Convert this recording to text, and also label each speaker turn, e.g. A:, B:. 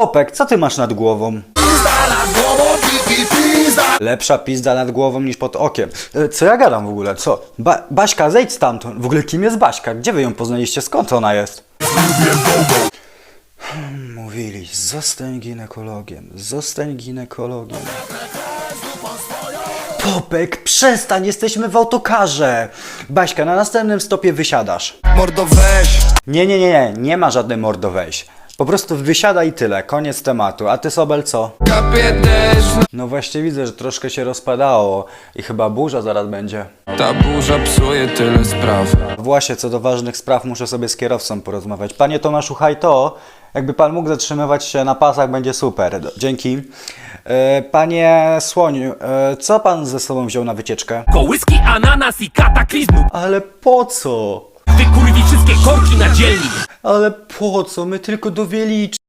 A: Popek, co ty masz nad głową? Lepsza pizda nad głową niż pod okiem. E, Co ja gadam w ogóle? Co? Ba Baśka, zejdź stamtąd. W ogóle kim jest Baśka? Gdzie wy ją poznaliście? Skąd ona jest? Hmm, Mówili, zostań ginekologiem, zostań ginekologiem. Popek, przestań, jesteśmy w autokarze. Baśka, na następnym stopie wysiadasz.
B: Mordo weź
A: Nie, nie, nie, nie, nie ma żadnej mordo weź. Po prostu wysiada i tyle, koniec tematu. A ty Sobel co? No właśnie widzę, że troszkę się rozpadało i chyba burza zaraz będzie.
B: Ta burza psuje tyle spraw
A: Właśnie, co do ważnych spraw muszę sobie z kierowcą porozmawiać. Panie Tomaszu Hajto, jakby pan mógł zatrzymywać się na pasach, będzie super. Dzięki. E, Panie Słoniu, e, co pan ze sobą wziął na wycieczkę?
C: Kołyski, ananas i kataklizmu
A: Ale po co?
C: Wykurwi wszystkie korki na dzielni
A: Ale po co? My tylko do Wieliczki